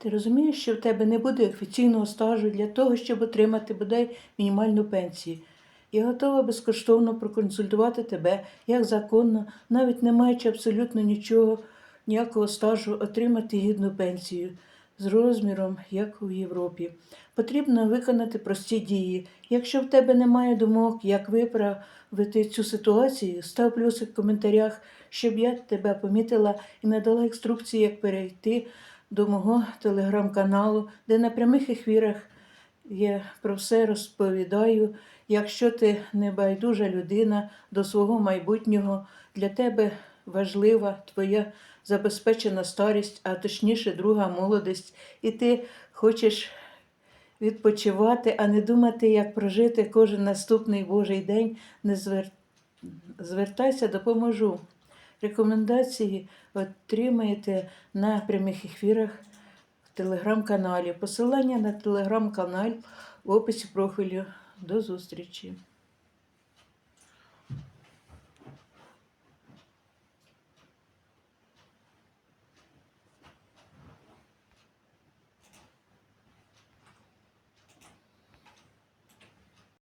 Ти розумієш, що в тебе не буде офіційного стажу для того, щоб отримати бодай мінімальну пенсію. Я готова безкоштовно проконсультувати тебе, як законно, навіть не маючи абсолютно нічого, ніякого стажу, отримати гідну пенсію з розміром, як у Європі. Потрібно виконати прості дії. Якщо в тебе немає думок, як виправити цю ситуацію, став плюсик в коментарях, щоб я тебе помітила і надала інструкції, як перейти до мого телеграм-каналу, де на прямих ефірах я про все розповідаю. Якщо ти не байдужа людина до свого майбутнього, для тебе важлива твоя забезпечена старість, а точніше друга молодість, і ти хочеш відпочивати, а не думати, як прожити кожен наступний Божий день, не звер... звертайся, допоможу. Рекомендації отримаєте на прямих ефірах в телеграм-каналі. Посилання на телеграм-канал в описі профілю. До зустрічі!